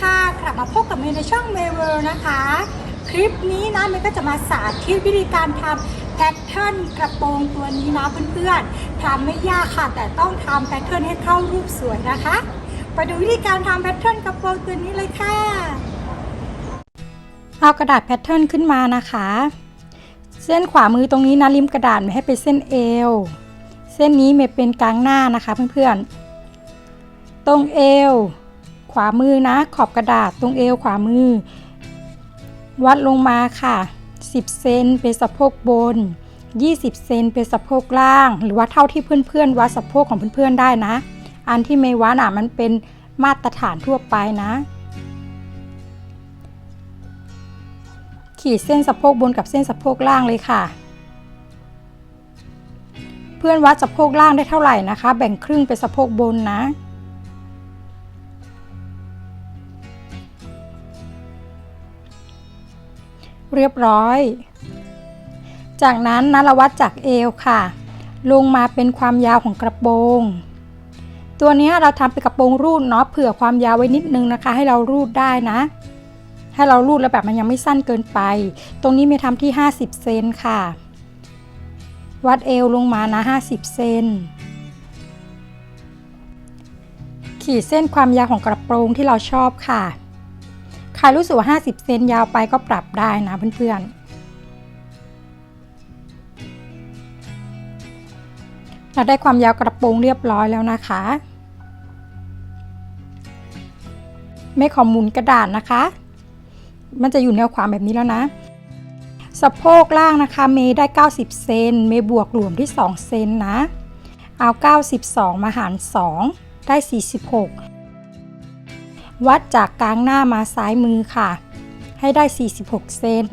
ค่ะกลับมาพบกับเมย์ในช่องเมเวอร์นะคะ คลิปนี้นะเมย์ก็จะมาสาธิตวิธีการทำแพทเทิร์นกระโปรงตัวนี้นะเพื่อนๆทำไม่ยากค่ะ แต่ต้องทำแพทเทิร์นให้เข้ารูปสวยนะคะไปดูวิธีการทำแพทเทิร์นกระโปรงตัวนี้เลยค่ะเอากระดาษแพทเทิร์นขึ้นมานะคะ เส้นขวามือตรงนี้นะริมกระดาษไม่ให้เป็นเส้นเอวเส้นนี้เมย์เป็นกลางหน้านะคะเพื่อนๆตรงเอว วามือนะ ขอบกระดาษตรงเอวขวามือ วัดลงมาค่ะ 10 เซนเป็นสะโพกบน 20 เซนเป็นสะโพกล่าง หรือว่าเท่าที่เพื่อนๆวัดสะโพกของเพื่อนๆได้นะ อันที่ไม่วัดอะมันเป็นมาตรฐานทั่วไปนะ ขีดเส้นสะโพกบนกับเส้นสะโพกล่างเลยค่ะ เพื่อนวัดสะโพกล่างได้เท่าไหร่นะคะ แบ่งครึ่งเป็นสะโพกบนนะ เรียบร้อย จากนั้นนะเรวัดจากเอวค่ะ ลงมาเป็นความยาวของกระโปรงตัวนี้เราทำเป็นกระโปรงรูดเนาะเผื่อความยาวไว้นิดนึงนะคะ ให้เรารูดได้นะ ให้เรารูดแล้วแบบมันยังไม่สั้นเกินไป ตรงนี้มีทำที่ 50 เซนค่ะ วัดเอวลงมานะ 50 เซนขีดเส้นความยาวของกระโปรงที่เราชอบค่ะ ใครรู้สึกว่า 50 เซนยาวไปก็ปรับได้นะเพื่อนๆ เราได้ความยาวกระโปรงเรียบร้อยแล้วนะคะ ไม่ขอมุนกระดาษนะคะ มันจะอยู่แนวขวางแบบนี้แล้วนะสะโพกล่างนะคะ เมย์ได้ 90 เซน เมย์บวกหลวมที่ 2 เซนนะ เอา 92 มาหาร 2 ได้ 46 วัดจากกลางหน้ามาซ้ายมือค่ะ ให้ได้ 46 เซน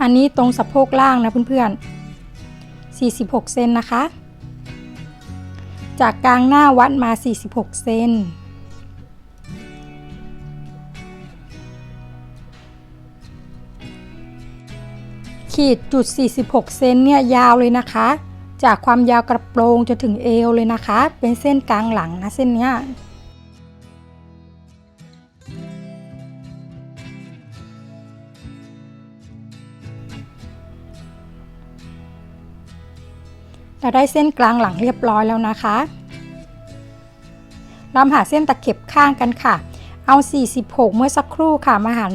อันนี้ตรงสะโพกล่างนะเพื่อนๆ 46 เซนนะคะ จากกลางหน้าวัดมา 46 เซนขีดจุด 46 เซนเนี่ยยาวเลยนะคะ จากความยาวกระโปรงจนถึงเอวเลยนะคะ เป็นเส้นกลางหลังนะเส้นเนี้ย เราได้เส้นกลางหลังเรียบร้อยแล้วนะคะ เราหาเส้นตะเข็บข้างกันค่ะ เอา 46 เมื่อสักครู่ค่ะ มาหาร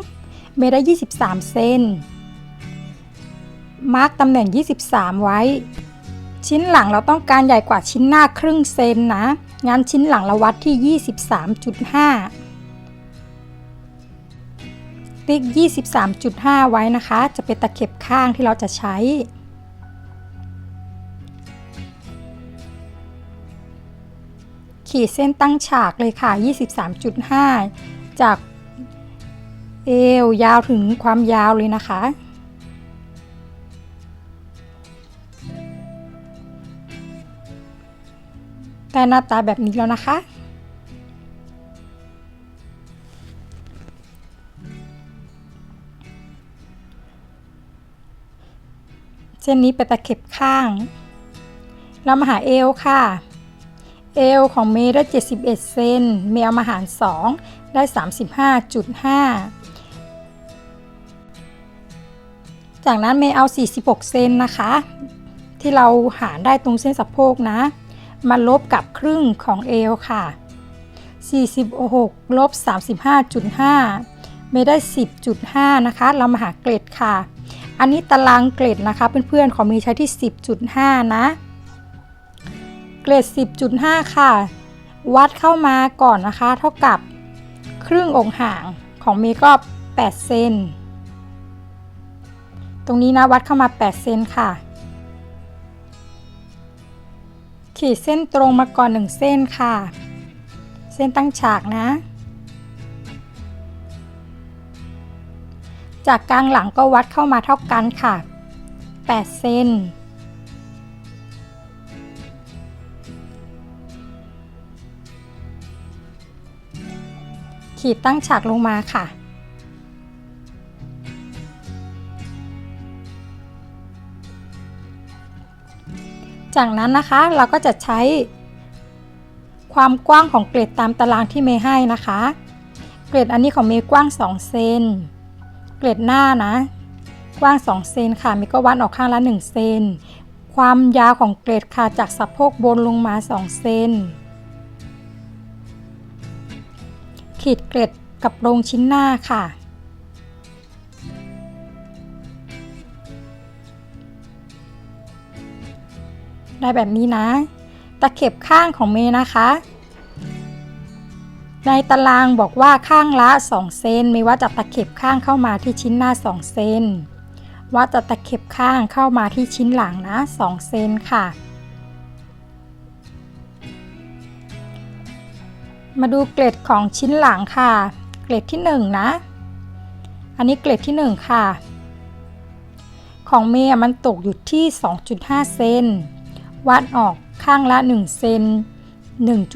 2 เมตรได้ 23 เซน มาร์กตำแหน่ง 23 ไว้ ชิ้นหลังเราต้องการใหญ่กว่าชิ้นหน้าครึ่งเซนนะ งั้นชิ้นหลังเราวัดที่ 23.5ติ๊ก 23.5 ไว้นะคะ จะเป็นตะเข็บข้างที่เราจะใช้ ขีดเส้นตั้งฉากเลยค่ะ 23.5 จากเอวยาวถึงความยาวเลยนะคะ ได้หน้าตาแบบนี้แล้วนะคะ เส้นนี้เป็นตะเข็บข้าง เรามาหาเอวค่ะ เอวของเมย์ได้ 71 เซน เมย์เอามาหาร 2 ได้ 35.5 จากนั้นเมย์เอา 46 เซนนะคะ ที่เราหารได้ตรงเส้นสะโพกนะ มาลบกับครึ่งของเอวค่ะ 46 ลบ 35.5 เมย์ได้ 10.5 นะคะ เรามาหาเกรดค่ะ อันนี้ตารางเกรดนะคะ เพื่อนๆ ของเมย์ใช้ที่ 10.5 นะ เกรด 10.5 ค่ะ วัดเข้ามาก่อนนะคะ เท่ากับครึ่งองห่างของเมก็8เซนตรงนี้นะวัดเข้ามา 8 เซนค่ะ ขีดเส้นตรงมาก่อน 1 เส้นค่ะ เส้นตั้งฉากนะ จากกลางหลังก็วัดเข้ามาเท่ากันค่ะ 8 เซน ขีดตั้งฉากลงมาค่ะ จากนั้นนะคะเราก็จะใช้ความกว้างของเกล็ดตามตารางที่เมย์ให้นะคะ เกล็ดอันนี้ของเมย์กว้าง 2 เซน เกล็ดหน้านะ กว้าง 2 เซนค่ะ เมย์ก็วัดออกข้างละ 1 เซน ความยาวของเกล็ดค่ะจากสะโพกบนลงมา 2 เซน ขีดเกล็ดกับโรงชิ้นหน้าค่ะ ได้แบบนี้นะ ตะเข็บข้างของเมย์นะคะ ในตารางบอกว่าข้างละ 2 เซนเมย์ว่าจะตะเข็บข้างเข้ามาที่ชิ้นหน้า 2 เซนว่าจะตะเข็บข้างเข้ามาที่ชิ้นหลังนะ 2 เซนค่ะ มาดูเกล็ดของชิ้นหลังค่ะ เกล็ดที่ 1 นะ อันนี้เกล็ดที่ 1 ค่ะ ของเมย์มันตกอยู่ที่ 2.5 เซนวัดออกข้างละ 1 เซน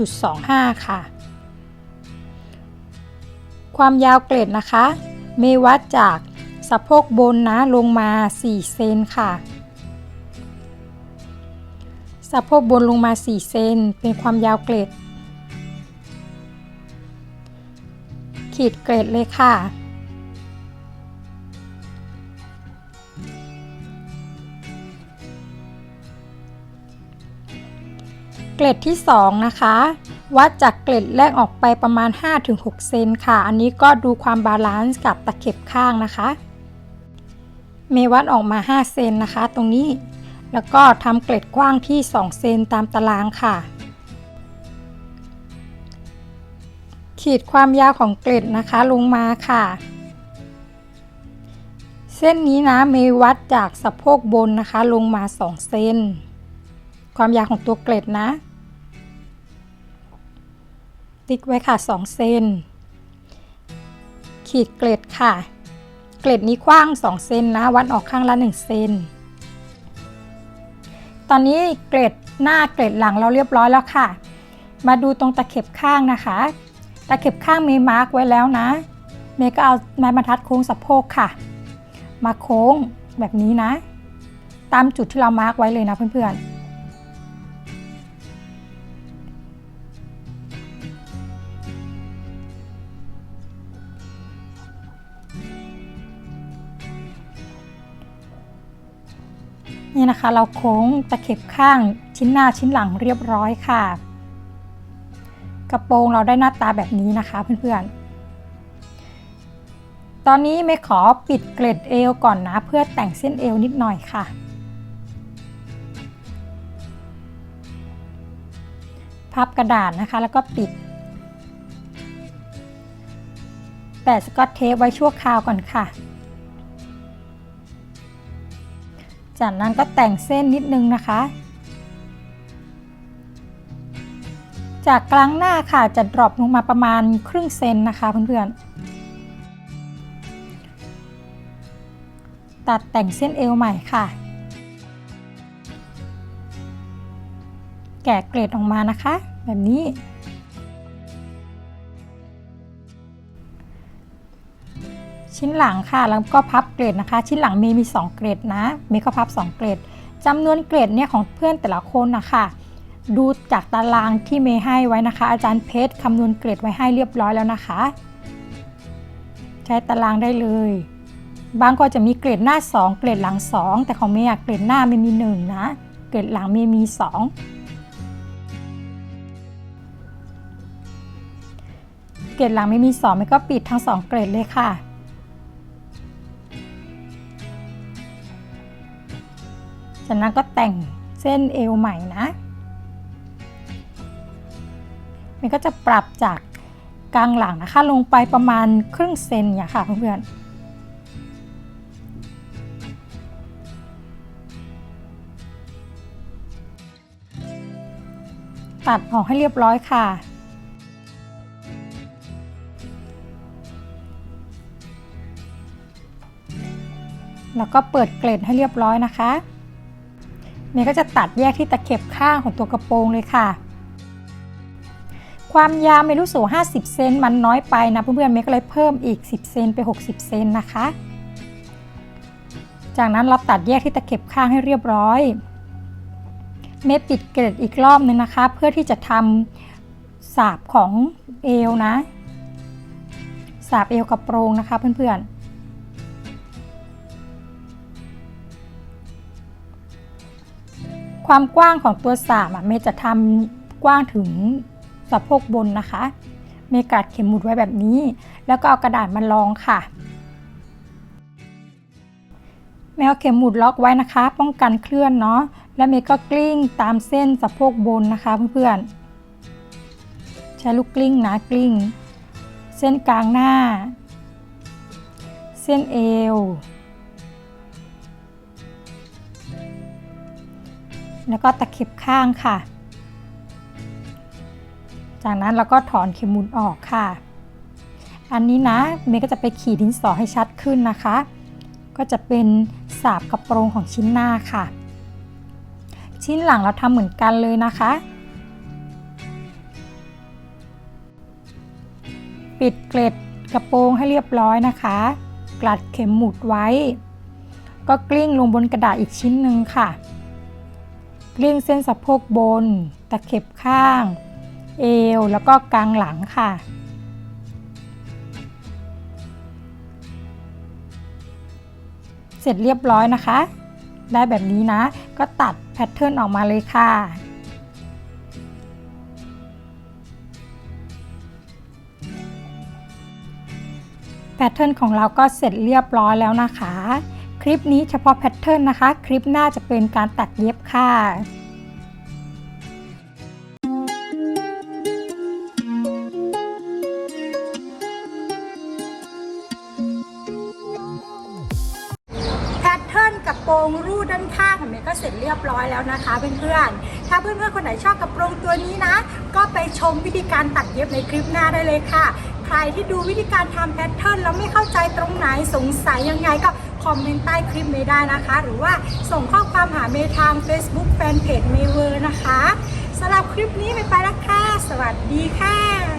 1.25 ค่ะ ความยาวเกล็ดนะคะ เมย์วัดจากสะโพกบนนะลงมา 4 เซนค่ะ สะโพกบนลงมา 4 เซนเป็นความยาวเกล็ด ขีดเกล็ดเลยค่ะ เกล็ดที่ 2 นะคะ วัดจากเกล็ดแรกออกไปประมาณ 5-6 เซนค่ะ อันนี้ก็ดูความบาลานซ์กับตะเข็บข้างนะคะเมวัดออกมา 5 เซนนะคะ ตรงนี้ แล้วก็ทำเกล็ดกว้างที่ 2 เซนตามตารางค่ะ ขีดความยาวของเกล็ดนะคะลงมาค่ะ เส้นนี้นะเมวัดจากสะโพกบนนะคะ ลงมา2เซนความยาวของตัวเกล็ดนะ ติ๊กไว้ค่ะ2เซนขีดเกล็ดค่ะ เกล็ดนี้กว้าง2เซนนะ วัดออกข้างละ1เซนตอนนี้เกล็ดหน้าเกล็ดหลังเราเรียบร้อยแล้วค่ะ มาดูตรงตะเข็บข้างนะคะ ตะเข็บข้างเมย์มาร์กไว้แล้วนะ เมย์ก็เอาไม้บรรทัดโค้งสะโพกค่ะ มาโค้งแบบนี้นะ ตามจุดที่เรามาร์กไว้เลยนะเพื่อนๆนี่นะคะเราโค้งตะเข็บข้างชิ้นหน้าชิ้นหลังเรียบร้อยค่ะ กระโปรงเราได้หน้าตาแบบนี้นะคะเพื่อนๆ ตอนนี้ไม่ขอปิดเกล็ดเอวก่อนนะ เพื่อแต่งเส้นเอวนิดหน่อยค่ะ พับกระดาษนะคะแล้วก็ปิด แปะสกอตเทปไว้ชั่วคราวก่อนค่ะ จากนั้นก็แต่งเส้นนิดนึงนะคะ จากกลางหน้าค่ะจะดรอปลงมาประมาณครึ่งเซนนะคะเพื่อนๆ ตัดแต่งเส้นเอวใหม่ค่ะ แกะเกรดออกมานะคะ แบบนี้ ชิ้นหลังค่ะแล้วก็พับเกรดนะคะ ชิ้นหลังเมย์มี 2 เกรดนะเมย์ก็พับ 2 เกรดจำนวนเกรดเนี่ยของเพื่อนแต่ละคนนะคะ ดูจากตารางที่เมย์ให้ไว้นะคะ อาจารย์เพชรคำนวณเกรดไว้ให้เรียบร้อยแล้วนะคะ ใช้ตารางได้เลย บางก็จะมีเกรดหน้า 2 เกรดหลัง 2 แต่ของเมย์เกรดหน้าไม่มี 1 นะ เกรดหลังเมย์มี 2 เกรดหลังไม่มี2มันก็ปิดทั้ง 2 เกรดเลยค่ะจากนั้นก็แต่งเส้นเอวใหม่นะ มันก็จะปรับจากกลางหลังนะคะ ลงไปประมาณครึ่งเซนเนี่ยค่ะเพื่อนๆตัดออกให้เรียบร้อยค่ะ แล้วก็เปิดเกล็ดให้เรียบร้อยนะคะเมย์ก็จะตัดแยกที่ตะเข็บข้างของตัวกระโปรงเลยค่ะ ความยาวเมย์รู้สึก50 เซนมันน้อยไปนะเพื่อนๆเมย์ก็เลยเพิ่มอีก 10 เซนไป 60 เซนนะคะ จากนั้นเราตัดแยกที่ตะเข็บข้างให้เรียบร้อย เมย์ปิดเกล็ดอีกรอบนึงนะคะ เพื่อที่จะทำสาบของเอวนะ สาบเอวกระโปรงนะคะเพื่อนๆความกว้างของตัวสาบอะเมย์จะทำกว้างถึง สะโพกบนนะคะเมย์กัดเข็มหมุดไว้แบบนี้ แล้วก็เอากระดาษมารองค่ะ แมวเข็มหมุดล็อกไว้นะคะ ป้องกันเคลื่อนเนาะ แล้วเมย์ก็กลิ้งตามเส้นสะโพกบนนะคะเพื่อนๆ ใช้ลูกกลิ้งนะกลิ้ง เส้นกลางหน้า เส้นเอว แล้วก็ตะเข็บข้างค่ะ จากนั้นเราก็ถอนเข็มหมุดออกค่ะ อันนี้นะเมย์ก็จะไปขีดดินสอให้ชัดขึ้นนะคะ ก็จะเป็นสาบกระโปรงของชิ้นหน้าค่ะ ชิ้นหลังเราทำเหมือนกันเลยนะคะ ปิดเกล็ดกระโปรงให้เรียบร้อยนะคะ กลัดเข็มหมุดไว้ ก็กลิ้งลงบนกระดาษอีกชิ้นหนึ่งค่ะ กลิ้งเส้นสะโพกบน ตะเข็บข้าง เอวแล้วก็กลางหลังค่ะ เสร็จเรียบร้อยนะคะ ได้แบบนี้นะ ก็ตัดแพทเทิร์นออกมาเลยค่ะแพทเทิร์นของเราก็เสร็จเรียบร้อยแล้วนะคะ คลิปนี้เฉพาะแพทเทิร์นนะคะ คลิปหน้าจะเป็นการตัดเย็บค่ะานข้างของเมย์ก็เสร็จเรียบร้อยแล้วนะคะเพื่อนๆ ถ้าเพื่อนๆคนไหนชอบกระโปรงตัวนี้นะ ก็ไปชมวิธีการตัดเย็บในคลิปหน้าได้เลยค่ะ ใครที่ดูวิธีการทำแพทเทิร์นแล้วไม่เข้าใจตรงไหนสงสัยยังไงก็คอมเมนต์ใต้คลิปเมย์ได้นะคะ หรือว่าส่งข้อความหาเมย์ทาง Facebook Fanpage เมย์เวอร์นะคะสำหรับคลิปนี้ไปไปแล้วค่ะ สวัสดีค่ะ